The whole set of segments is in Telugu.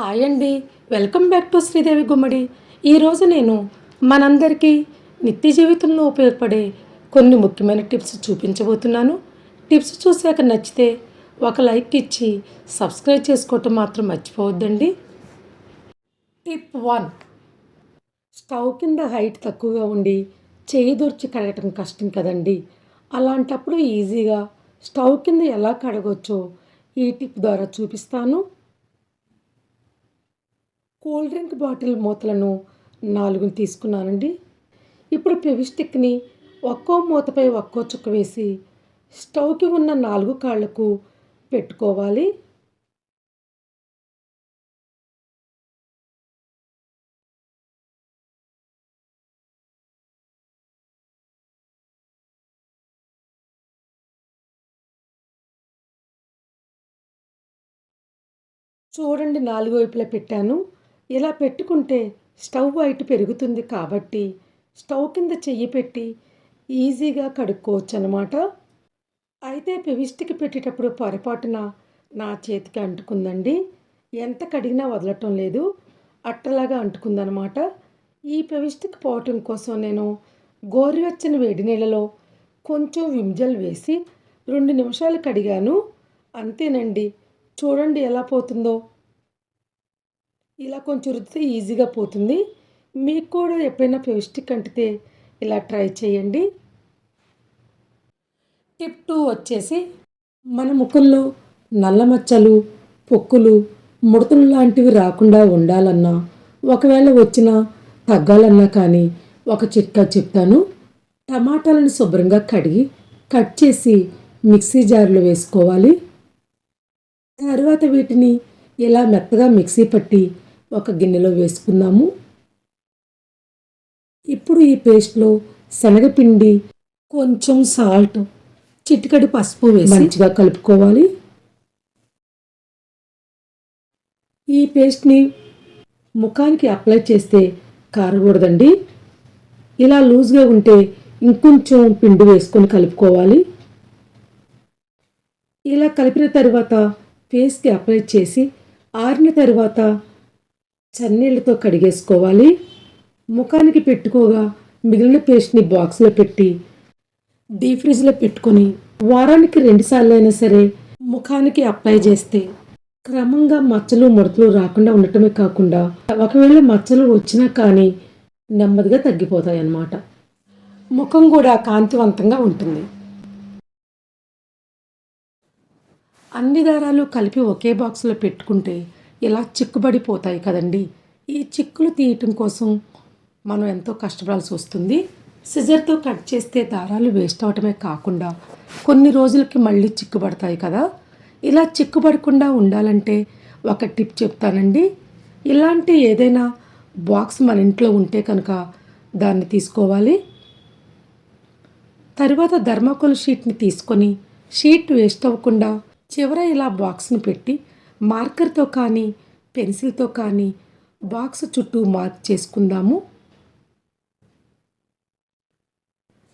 హాయ్ అండి. Welcome back to Sridevi Gummadi. ఈరోజు నేను మనందరికీ నిత్య జీవితంలో ఉపయోగపడే కొన్ని ముఖ్యమైన టిప్స్ చూపించబోతున్నాను. టిప్స్ చూశాక నచ్చితే ఒక లైక్ ఇచ్చి సబ్స్క్రైబ్ చేసుకోవటం మాత్రం మర్చిపోవద్దండి. Tip one. స్టవ్ కింద హైట్ తక్కువగా ఉండి చేయి కడగటం కష్టం కదండి. అలాంటప్పుడు ఈజీగా స్టవ్ కింద ఎలా కడగొచ్చో ఈ టిప్ ద్వారా చూపిస్తాను. కూల్ డ్రింక్ బాటిల్ మూతలను నాలుగుని తీసుకున్నానండి. ఇప్పుడు ఫెవిస్టిక్ని ఒక్కో మూతపై ఒక్కో చుక్క వేసి స్టవ్కి ఉన్న నాలుగు కాళ్ళకు పెట్టుకోవాలి. చూడండి నాలుగు వైపులా పెట్టాను. ఇలా పెట్టుకుంటే స్టవ్ వైట్ పెరుగుతుంది కాబట్టి స్టవ్ కింద చెయ్యి పెట్టి ఈజీగా కడుక్కోవచ్చు అనమాట అయితే పెవిస్టిక్ పెట్టేటప్పుడు పొరపాటున నా చేతికి అంటుకుందండి. ఎంత కడిగినా వదలటం లేదు. అట్టలాగా అంటుకుందనమాట ఈ పెవిస్టిక్ పోవటం కోసం నేను గోరువెచ్చని వేడి నీళ్ళలో కొంచెం విమ్జల్ వేసి రెండు నిమిషాలు కడిగాను. అంతేనండి. చూడండి ఎలా పోతుందో. ఇలా కొంచెం రుద్దితే ఈజీగా పోతుంది. మీకు కూడా ఎప్పుడైనా ఫెవిస్టిక్ అంటితే ఇలా ట్రై చేయండి. టిప్ టూ వచ్చేసి మన ముఖంలో నల్ల మచ్చలు పొక్కులు ముడతలు లాంటివి రాకుండా ఉండాలన్నా ఒకవేళ వచ్చినా తగ్గాలన్నా కానీ ఒక చిట్కా చెప్తాను. టమాటాలను శుభ్రంగా కడిగి కట్ చేసి మిక్సీ జార్లో వేసుకోవాలి. తర్వాత వీటిని ఇలా మెత్తగా మిక్సీ పట్టి ఒక గిన్నెలో వేసుకుందాము. ఇప్పుడు ఈ పేస్ట్లో శనగపిండి కొంచెం సాల్ట్ చిటికడి పసుపు వేసి మంచిగా కలుపుకోవాలి. ఈ పేస్ట్ని ముఖానికి అప్లై చేస్తే కారకూడదండి. ఇలా లూజ్గా ఉంటే ఇంకొంచెం పిండి వేసుకొని కలుపుకోవాలి. ఇలా కలిపిన తర్వాత ఫేస్కి అప్లై చేసి ఆరిన తర్వాత చన్నీళ్ళతో కడిగేసుకోవాలి. ముఖానికి పెట్టుకోగా మిగిలిన పేస్ట్ని బాక్స్లో పెట్టి డీ ఫ్రిడ్జ్లో పెట్టుకొని వారానికి రెండుసార్లు అయినా సరే ముఖానికి అప్లై చేస్తే క్రమంగా మచ్చలు ముడతలు రాకుండా ఉండటమే కాకుండా ఒకవేళ మచ్చలు వచ్చినా కానీ నెమ్మదిగా తగ్గిపోతాయి అన్నమాట ముఖం కూడా కాంతివంతంగా ఉంటుంది. అన్ని దారాలు కలిపి ఒకే బాక్స్లో పెట్టుకుంటే ఇలా చిక్కుబడిపోతాయి కదండి. ఈ చిక్కులు తీయటం కోసం మనం ఎంతో కష్టపడాల్సి వస్తుంది. సిజర్తో కట్ చేస్తే దారాలు వేస్ట్ అవటమే కాకుండా కొన్ని రోజులకి మళ్ళీ చిక్కుబడతాయి కదా. ఇలా చిక్కుబడకుండా ఉండాలంటే ఒక టిప్ చెప్తానండి. ఇలాంటి ఏదైనా బాక్స్ మన ఇంట్లో ఉంటే కనుక దాన్ని తీసుకోవాలి. తర్వాత ధర్మాకోల్ షీట్ని తీసుకొని షీట్ వేస్ట్ అవ్వకుండా చివర ఇలా బాక్స్ని పెట్టి మార్కర్తో కానీ పెన్సిల్తో కానీ బాక్స్ చుట్టూ మార్క్ చేసుకుందాము.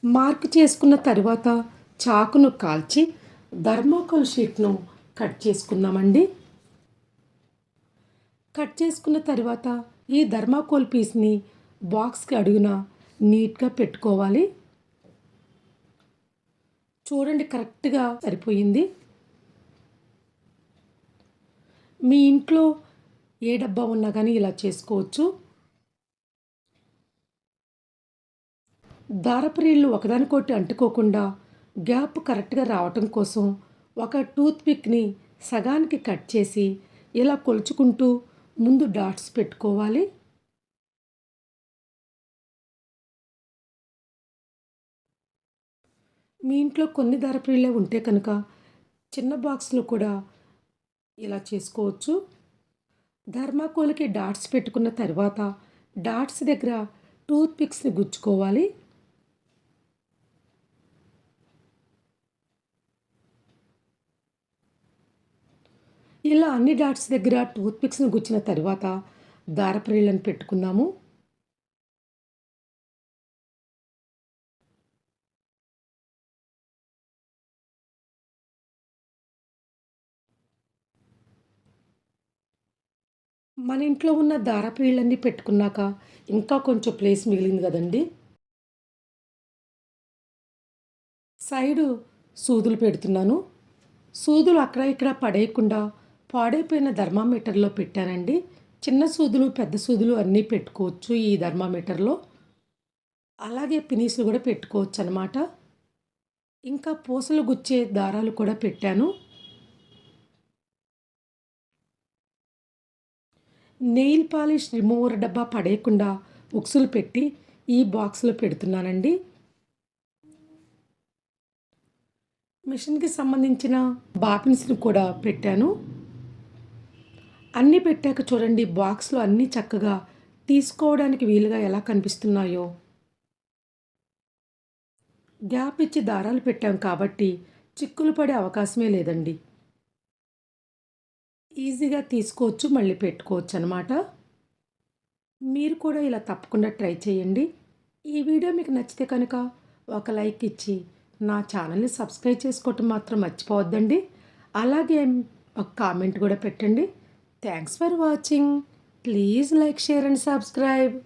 మార్క్ చేసుకున్న తర్వాత చాకును కాల్చి ధర్మోకోల్ షీట్ను కట్ చేసుకుందామండి. కట్ చేసుకున్న తర్వాత ఈ ధర్మాకోల్ పీస్ని బాక్స్కి అడుగున నీట్గా పెట్టుకోవాలి. చూడండి కరెక్ట్గా సరిపోయింది. మీ ఇంట్లో ఏ డబ్బా ఉన్నా కానీ ఇలా చేసుకోవచ్చు. దారపు ఒకదానికోటి అంటుకోకుండా గ్యాప్ కరెక్ట్గా రావటం కోసం ఒక టూత్ పిక్ని సగానికి కట్ చేసి ఇలా కొలుచుకుంటూ ముందు డాట్స్ పెట్టుకోవాలి. మీ ఇంట్లో కొన్ని దారపురీలే ఉంటే కనుక చిన్న బాక్స్లో కూడా ఇలా చేసుకోవచ్చు. ధర్మాకోల్కి డాట్స్ పెట్టుకున్న తర్వాత డాట్స్ దగ్గర టూత్ పిక్స్ని గుచ్చుకోవాలి. ఇలా అన్ని డాట్స్ దగ్గర టూత్ పిక్స్ని గుచ్చిన తర్వాత దారపురీళ్ళని పెట్టుకుందాము మన ఇంట్లో ఉన్న దారపు ఇళ్ళన్నీ పెట్టుకున్నాక ఇంకా కొంచెం ప్లేస్ మిగిలింది కదండి. సైడు సూదులు పెడుతున్నాను. సూదులు అక్కడ ఇక్కడ పడేయకుండా పాడైపోయిన ధర్మామీటర్లో పెట్టానండి. చిన్న సూదులు పెద్ద సూదులు అన్నీ పెట్టుకోవచ్చు ఈ ధర్మామీటర్లో. అలాగే పినీసులు కూడా పెట్టుకోవచ్చు అనమాట ఇంకా పూసలు గుచ్చే దారాలు కూడా పెట్టాను. నెయిల్ పాలిష్ రిమూవర్ డబ్బా పడేయకుండా ఉక్సులు పెట్టి ఈ బాక్స్లో పెడుతున్నానండి. మిషన్కి సంబంధించిన బాపిన్స్ని కూడా పెట్టాను. అన్నీ పెట్టాక చూడండి బాక్స్లో అన్నీ చక్కగా తీసుకోవడానికి వీలుగా ఎలా కనిపిస్తున్నాయో. గ్యాప్ ఇచ్చి దారాలు పెట్టాం కాబట్టి చిక్కులు పడే అవకాశమే లేదండి. ఈజీగా తీసుకోవచ్చు మళ్ళీ పెట్టుకోవచ్చు అనమాట మీరు కూడా ఇలా తప్పకుండా ట్రై చేయండి. ఈ వీడియో మీకు నచ్చితే కనుక ఒక లైక్ ఇచ్చి నా ఛానల్ని సబ్స్క్రైబ్ చేసుకోవటం మాత్రం మర్చిపోవద్దండి. అలాగే ఒక కామెంట్ కూడా పెట్టండి. Thanks for watching. Please like share and subscribe.